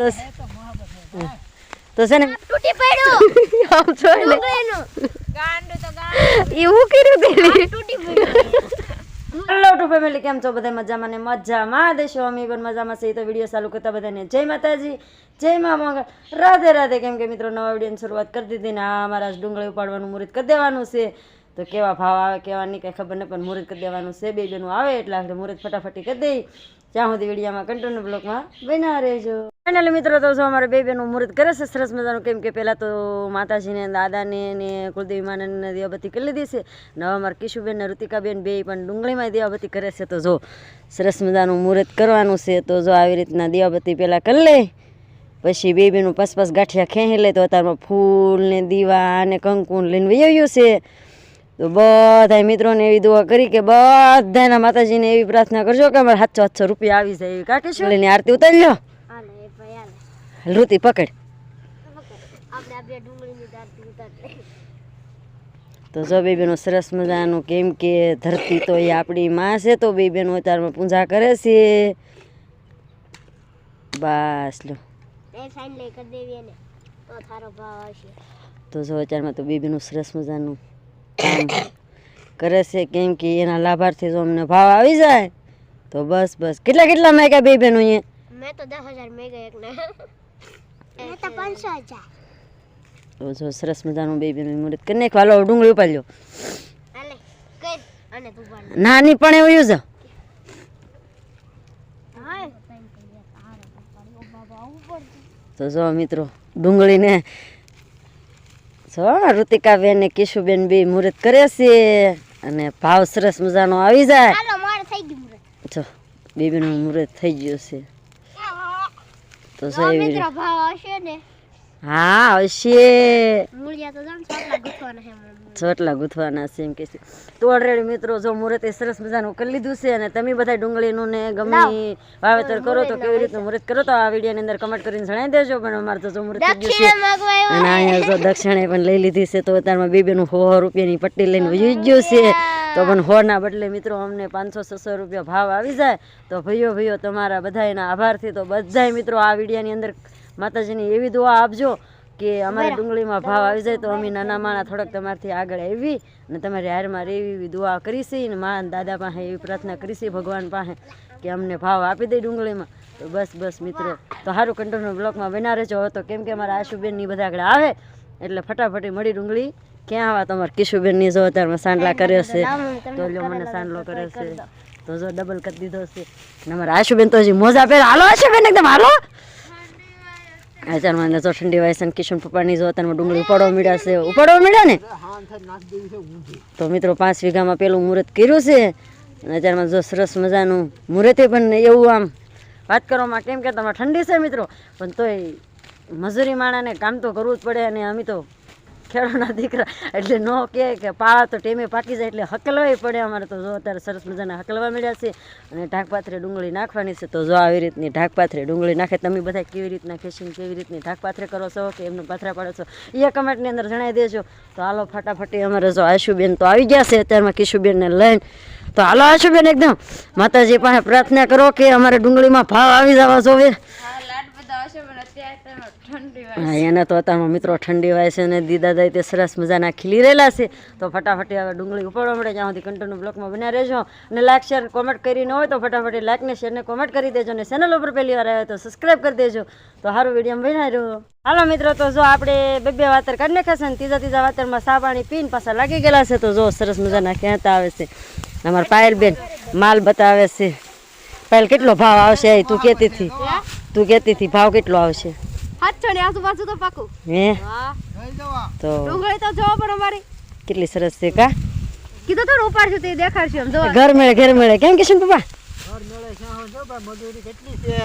તો તો છે ને તૂટી પડ્યું. આમ છો એટલે ડુંગળીનું. તો ગાંડું. એવું કર્યું તેલી તૂટી પડ્યું. હેલો ટુ ફેમિલી કેમ છો? બધા મજામાં ને મજામાં દેશો અમે પણ મજામાં છે તો વીડિયો ચાલુ કરતા બધાને જય માતાજી જય મા મંગળ. રાધે રાધે. કેમ કે મિત્રો નવા વિડીયોની શરૂઆત કરી દીધી ને આ અમારા ડુંગળી ઉપાડવાનું મુહૂર્ત કરી દેવાનું છે. તો કેવા ભાવ આવે કેવા નહીં કંઈ ખબર નહીં પણ મુહૂર્ત કરી દેવાનું છે. બે બેનું આવે એટલે આપણે મુહૂર્ત ફટાફટી કરી દઈ. જ્યાં સુધી વિડીયોમાં કન્ટિન્યુ બ્લોકમાં બના રહેજો. ફાઇનલી મિત્રો, તો જો અમારે બે બેનું મુહૂર્ત કરે છે, સરસ મજાનું. કેમ કે પહેલાં તો માતાજીને દાદાને ને કુલદેવી માનને દીવાબત્તી કરી લીધી છે. ને હવે અમારા કિશુબેન ને ઋતિકાબેન બે પણ ડુંગળીમાં દીવાબત્તી કરે છે. તો જો સરસ મજાનું મુહૂર્ત કરવાનું છે. તો જો આવી રીતના દીવાબત્તી પહેલાં કરી લે, પછી બે બેનું પસ પસ ગાંઠિયા ખેંચી લે. તો અત્યારમાં ફૂલ ને દીવા ને કંકુન લઈને આવ્યું છે. તો બધા મિત્રોને એવી દુઆ કરી કે બધાના માતાજીને એવી પ્રાર્થના કરજો કે અમારે સાતસો સાતસો રૂપિયા આવી જાય. એવી કાઢીશું લઈને આરતી ઉતારી લો ઋતિ પકડ. તો જો બે બેનો સરસ મજાનું કેમ કે ધરતી તો એ આપણી માં છે તો બે બેનો અત્યારમાં પૂજા કરે છે. બસ લો તો જો અત્યારમાં તો બે બેનું સરસ મજાનું કામ કરે છે કેમ કે એના લાભાર્થી જો અમને ભાવ આવી જાય તો બસ બસ. કેટલા કેટલા માગ્યા બે બેનો અહીંયા? મેં તો દસ હજાર મેં ગઈ એકને. મેં તો પાંચસો હજાર. જો સરસ મજાનું બે બેનું મુહૂર્ત કરી નાખવા વાલો ડુંગળી ઉપાડ્યો હાલે કર અને તું પણ નાની પણ એવું યુઝ હા તો જો મિત્રો ડુંગળીને જો ઋતિકાબેન ને કિશુબેન બે મુહૂર્ત કરે છે અને ભાવ સરસ મજાનો આવી જાય. હાલો મારે થઈ ગયું મુરત. જો બે બેનું મુહૂર્ત થઈ ગયું છે. તો જો મિત્રો ભાવ આવશે ને હા હશે મૂળિયા તો જાણ ચોટલા ગુથવાના છે એમ કે છે તો ઓલરેડી મિત્રો જો મુહૂર્ત એ સરસ મજાનું કરી લીધું છે અને તમે બધા ડુંગળીનું ને ગમે વાવેતર કરો તો કેવી રીતનું મુહૂર્ત કરો તો આ વિડીયોની અંદર કમેન્ટ કરીને જણાવી દેજો પણ અમારે તો જો મુહૂર્ત થઈ ગયું છે અને અહીંયા જો દક્ષિણે પણ લઈ લીધી છે તો અત્યારમાં બે બેનું સો રૂપિયાની પટ્ટી લઈને વયું ગયું છે તો પણ હોના બદલે મિત્રો અમને પાંચસો છસો રૂપિયા ભાવ આવી જાય તો ભાઈઓ ભાઈઓ તમારા બધાના આભારથી તો બધાય મિત્રો આ વિડીયાની અંદર માતાજીની એવી દુઆ આપજો કે અમારી ડુંગળીમાં ભાવ આવી જાય તો અમે નાના માણા થોડાક તમારથી આગળ આવી અને તમારી હારમાં રેવી એવી દુઆ કરીશી ને મા દાદા પાસે એવી પ્રાર્થના કરીશી ભગવાન પાસે કે અમને ભાવ આપી દે ડુંગળીમાં. તો બસ બસ મિત્રો. તો સારું કંટ્રોલનો બ્લોકમાં બના રહેજો. તો કેમ કે અમારા આશુબેનની બધા આગળ આવે એટલે ફટાફટી મળી ડુંગળી. ક્યાં આવા તમારે કિશુબેનની જો અત્યારમાં સાંડલા કર્યો છે તો લ્યો મને સાંડલો કર્યો છે. તો જો ડબલ કરી દીધો છે. ને અમારા આશુબેન તો હજી મોજા પહેર. હાલો આશુબેન એકદમ હાલો. અત્યારમાં જો ઠંડી વાયસન કિશન પપ્પાની જો અત્યારમાં ડુંગળી ઉપાડવા મળ્યા છે. ઉપાડવા મળ્યા ને? તો મિત્રો પાંચ વીઘામાં પેલું મુહૂર્ત કર્યું છે. અને અત્યારમાં જો સરસ મજાનું મુહૂર્તે પણ એવું આમ વાત કરવામાં કેમ કે તમારે ઠંડી છે મિત્રો. પણ તોય મજૂરી માણાને કામ તો કરવું જ પડે અને અમે તો ખેડૂતના દીકરા. એટલે ન કહે કે પાળા તો ટેમે પાકી જાય એટલે હકલવાય પડે. અમારે તો જો અત્યારે સરસ મજાના હકલવા મળ્યા છે અને ઢાકપાથરે ડુંગળી નાખવાની છે. તો જો આવી રીતની ઢાકપાથરે ડુંગળી નાખે. તમે બધા કેવી રીતના ખેંચીને કેવી રીતની ઢાકપાથરે કરો છો કે એમને પાથરા પાડો છો? એ કમેન્ટની અંદર જણાવી દેજો. તો હાલો ફટાફટી અમારે જો આશુબેન તો આવી ગયા છે. અત્યારમાં કિશુબેનને લઈને તો હાલો આશુબેન એકદમ. માતાજી પાસે પ્રાર્થના કરો કે અમારે ડુંગળીમાં ભાવ આવી જવા જોવે હા લાડ બધા હશે પણ અત્યારે તો ઠંડી હોય હા એને તો અત્યારમાં મિત્રો ઠંડી વાય છે અને દીદા દાઈ તે સરસ મજાના ખીલી રહેલા છે. તો ફટાફટ હવે ડુંગળી ઉપાડવા મળે જ્યાં સુધી કંટોનું બ્લોકમાં બન્યા રહેજો. અને લાઈક શેર કોમેન્ટ કરીને હોય તો ફટાફટ લાઈક શેરને શેર ને કોમેન્ટ કરી દેજો અને ચેનલ ઉપર પહેલી વાર આવ્યો તો સબસ્ક્રાઈબ કરી દેજો. તો સારું વીડિયો બનાવી રહ્યો હાલો મિત્રો તો જો આપણે બે બે વાતર કરી નાખ્યા છે ને ત્રીજા ત્રીજા વાતરમાં સા પાણી પીને પાછા લાગી ગયેલા છે. તો જો સરસ મજાના કહેતા આવે છે. અમારા પાયલબેન માલ બતાવે છે. પાયલ કેટલો ભાવ આવશે? તું કહેતી હતી. તું કહેતી હતી ભાવ કેટલો આવશે? સાતસો ને આજુબાજુ તો પાકું. હે? તો ડુંગળી તો જોવો પણ અમારી. કેટલી સરસ છે કા? કીધું તો ઉપાડશું તે દેખાડશું આમ જો ઘર મેળે ઘર મેળે. કેમ કિશન પપ્પા? ઘર મેળે જો ભાઈ મજૂરી કેટલી છે?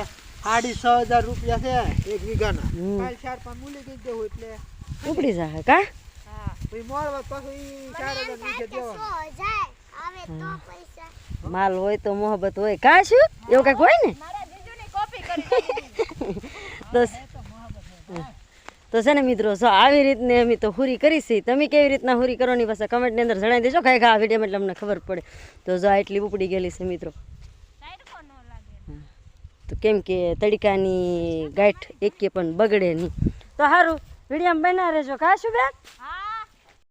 સાડી છ હજાર રૂપિયા છે એક વીઘાના. કાલ ચાર પાંચ મૂલી ગઈ દેવું એટલે. ઉપડી જાય કા? માલ હોય તો મોહબત હોય. કા શું? એવું કંઈક હોય ને? તો તો છે ને મિત્રો, જો આવી રીતને અમે તો હુરી કરી છે. તમે કેવી રીતના હુરી કરો ની પાસે કમેન્ટની અંદર જણાવી દેજો. કાંઈ આ વિડીયોમાં એટલે અમને ખબર પડે. તો જો આટલી ઉપડી ગયેલી છે મિત્રો. તો કેમ કે તડકાની ગાંઠ એકે પણ બગડે નહીં. તો સારું વીડિયો બના રહેજો. ખાશું બેન?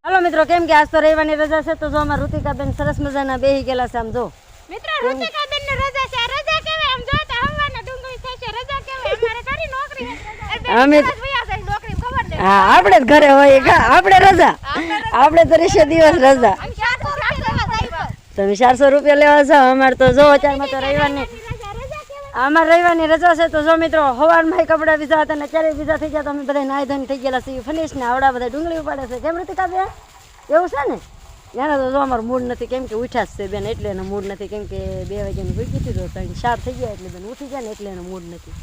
હાલો મિત્રો, કેમ કે આજ તો રહેવાની રજા છે, તો જો અમારા ઋતિકાબેન સરસ મજાના બેહી ગયેલા છે આમ જો. મિત્રો ઋતિકા બેન ને રજા છે રજા કેવાય આમ જો તો હવાના ડુંગળી થશે રજા કેવાય અમારે ખરી નોકરી અમે હા આપણે જ ઘરે હોય આપણે રજા. આપણે તો રહેશે દિવસ રજા. તમે ચારસો રૂપિયા લેવા જાઓ અમારે તો જો અત્યારમાં તો રવિવારની અમારે રવિવારની રજા છે તો જો મિત્રો હવારમાં કપડાં બીજા હતા ને ક્યારે બીજા થઈ ગયા તો અમે બધા નાઈ ધોઈને થઈ ગયેલા છીએ. ફલીશ ને આવડા બધા ડુંગળી ઉપાડે છે. કેમ નથી કાપ્યા એવું છે ને? એના તો જો અમારું મૂડ નથી કેમ કે ઉઠ્યા છે બેન એટલે એનો મૂડ નથી. કેમ કે બે વાગ્યાની ભૂખી હતી તો ત્રણ ચાર થઈ ગયા એટલે બેન ઉઠી ગયા ને એટલે એનો મૂડ નથી.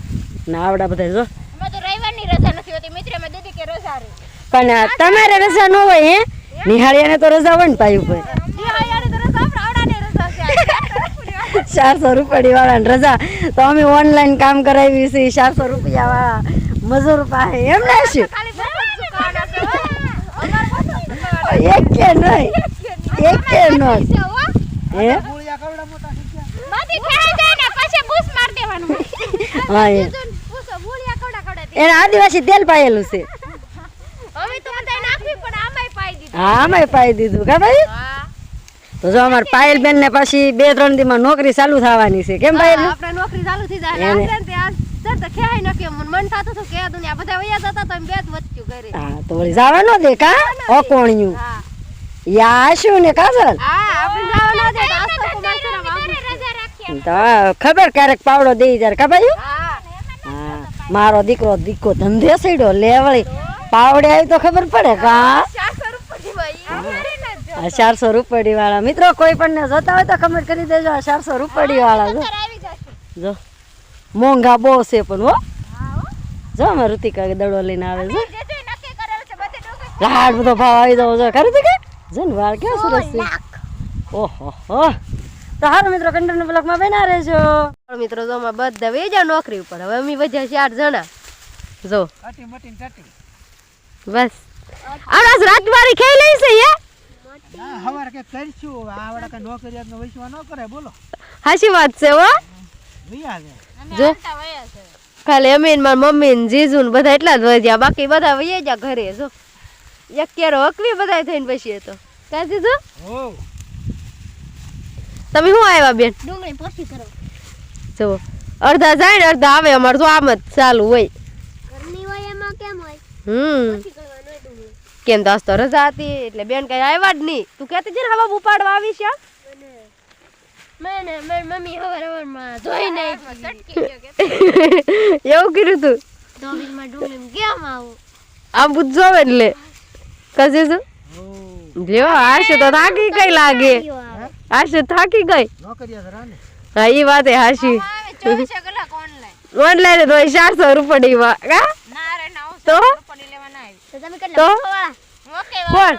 ને આવડા બધા જો તો રવિવારની રજા નથી હોતી. મિત્ર મેં દીદી કે રજા રે પણ તમારે રજા ન હોય હે? નિહાળીયાને તો રજા હોય ને પાયું ઉપર. દિવાળીની તો રજા આવડાને રજા છે. ચારસો રૂપિયા વાળાને રજા. તો અમે ઓનલાઈન કામ કરાવી છે ચારસો રૂપિયા વાળા મજૂર પાસે એમ ના પાસે એક કે નહીં. એક કે નહીં. છે હો. હે? એને આદિવાસી તેલ પાયેલું છે. આમાંય પાઈ દીધું. હા આમાંય પાઈ દીધું. કા ભાઈ તો જો અમાર પાયલ બેન ને પછી બે ત્રણ દીમાં નોકરી ચાલુ થવાની છે. કેમ ભાઈ આપણે નોકરી ચાલુ થઈ જાય. આપણે ત્યાં સર તો ખેહાઈ ન કે મન થાતું તો કે દુનિયા બધા વયા જતા તો એમ બે જ ઘરે. હા તો વળી જવા નો દે કા? અકોણ્યું. હા. યા શું ને કાજલ. હા આપણે જવા ન દે. તો કુમાર સર રજા તો ખબર ક્યારેક પાવડો દઈ જાય કા ભાઈ મારો દીકરો દીકો ધંધે સડ્યો લેવળી. પાવડે આવી તો ખબર પડે કા ચારસો રૂપિયા વાળા મિત્રો કોઈ પણ ને જોતા હોય તો કમેન્ટ કરી દેજો આ ચારસો રૂપડી વાળા જો. જો. મોંઘા બહુ છે પણ હો. જો અમે ઋતિકા દડો લઈને આવે છે લાડ બધો ભાવ આવી જવો જો ખરી તીકા જો ને વાળ કેવો સરસ છે. ઓહો હો. તો હારું મિત્રો કંટ્રોલ બ્લોકમાં બના રહેજો. મિત્રો જો અમાર બધા વેજા નોકરી ઉપર. હવે અમે વધ્યા છે આઠ જણા. જો. બસ. આરાસ રાતવારી ખાઈ લઈ છે યા હવાર કે કરશું. આવડા કે નોકરી નો વૈશ્વા ન કરે બોલો. હાચી વાત છે હો. જો. ખાલી અમે માર મારી મમ્મી ને જીજુ ને બધા એટલા જ વધ્યા. બાકી બધા વયે ગયા ઘરે જો. એક કેરો હકવી બધા થઈને પછી એ તો. કાં જીજુ? ઓ તમે શું આવ્યા બેન? ડુંગળી પોછી કરો. જો અડધા જાય ને અડધા આવે અમારે તો આમ જ ચાલુ હોય. ઘરની હોય એમાં કેમ હોય? હમ. પોછી કરવાનું હોય ડુંગળી. કેમ તો તો રજા હતી એટલે બેન કઈ આવ્યા જ નહીં. તું કહેતી છે ને હવા ઉપાડવા આવી છે એવું કર્યું તું? આમ બધું જોવે એટલે. કજે છું ઓ લ્યો આશે તો થાકી કઈ લાગે. આશે થાકી ગઈ. હા એ વાત એ હાશી. ઓનલાઈન તો ચારસો રૂપિયા કા? ના રે ના તો? કોણ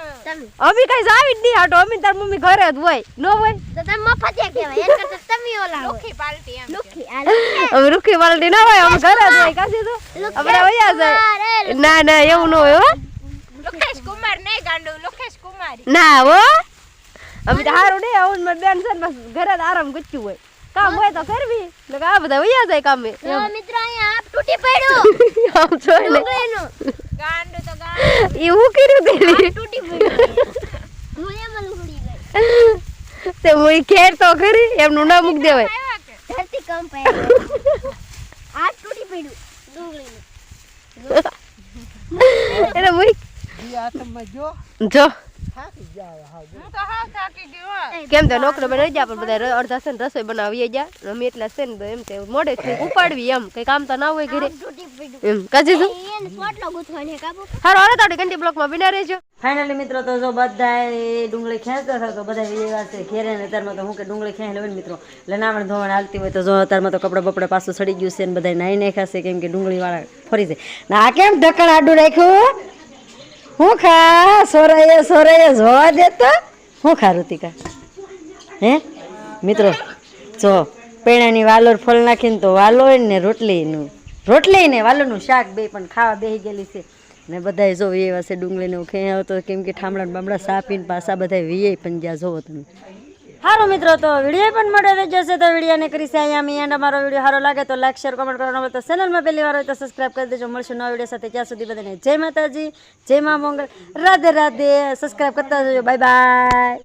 તમે કઈ જાવી જ નહીં હાટો. અમે તાર મમ્મી ઘરે જ હોય. ન હોય? તો તમે મફતિયા કહેવાય. એન કરતા તમે ઓલા લુખી પાલટી એમ લુખી આ લુખી. અમે રૂખી વાલટી ના હોય અમે ઘરે જ હોય. કાજી તો? આપણે વયા જાય. ના ના એવું ન હોય હો. લુખેશ કુમાર નહીં ગાંડુ લુખેશ કુમારી. ના હો. અમે તો હારું નહીં આવું ને મારી બેન છે ને બસ ઘરે આરામ ગુચ્યું હોય. કામ હોય તો કરવી એટલે આ બધા વૈયા જાય કામે. મિત્રો અહીંયા આપ તૂટી પડ્યો. આમ જોઈ ને ગાંડો તો ગાંડો. એ હું કર્યું તેલી તૂટી પડ્યો. હું એમ લુગડી ગઈ. તે હું ખેર તો ખરી એમનું ના મૂક દેવાય. ધરતી કંપ આવ્યો. આ તૂટી પડ્યું ડુંગળીનું. એટલે હું ઈ આતમમાં જો. જો. કેમ તો નોકરો બનાવી જા પણ બધા અડધા છે ને રસોઈ બનાવીએ જા અમે એટલા છે ને તો એમ તે મોડે છે ઉપાડવી એમ કઈ કામ તો ના હોય ઘરે. એમ કાજી શું? હારો હારો તાડી કંટી બ્લોકમાં બિના રહેજો. ફાઇનલી મિત્રો તો જો બધા ડુંગળી ખેંચતા હતો તો બધા વિજય છે ઘેરે ને અત્યારમાં તો હું કે ડુંગળી ખેંચ લેવાય મિત્રો. એટલે નાવણ ધોવણ હાલતી હોય તો જો અત્યારમાં તો કપડા બપડા પાછું સડી ગયું છે ને બધા નાઈ નાખ્યા છે કેમ કે ડુંગળી વાળા ફરી છે ના આ કેમ ઢક્કણ આડું રાખ્યું? હું ખા સોરાએ સોરાએ જોવા દેતા? હું ખા ઋતિકા હે? મિત્રો, જો, પેણાની વાલોર ફળ નાખીને તો વાલોર ને રોટલીનું. રોટલી ને વાલોરનું શાક બે, પણ ખાવા બેસી ગયેલી છે. ને બધાય જો એ વાસે ડુંગળીને ખેં આવતો કેમ કે ઠામડા બામડા સાપીને પાછા બધા વીએ પણ જ્યાં જોવો તમે. સારું મિત્રો, તો વીડિયો પણ મળે રહી જશે તો વિડીયોને કરીશ અહીંયા અમે. એન્ડ અમારો વીડિયો સારો લાગે તો લાઈક શેર કમેન્ટ કરવાનો તો ચેનલમાં પહેલી વાર હોય તો સબસ્ક્રાઈબ કરી દેજો. મળશું નવા વીડિયો સાથે ત્યાં સુધી બધાને જય માતાજી, જય મા મંગળ. રાધે રાધે. સબસ્ક્રાઈબ કરતા જજો. Bye bye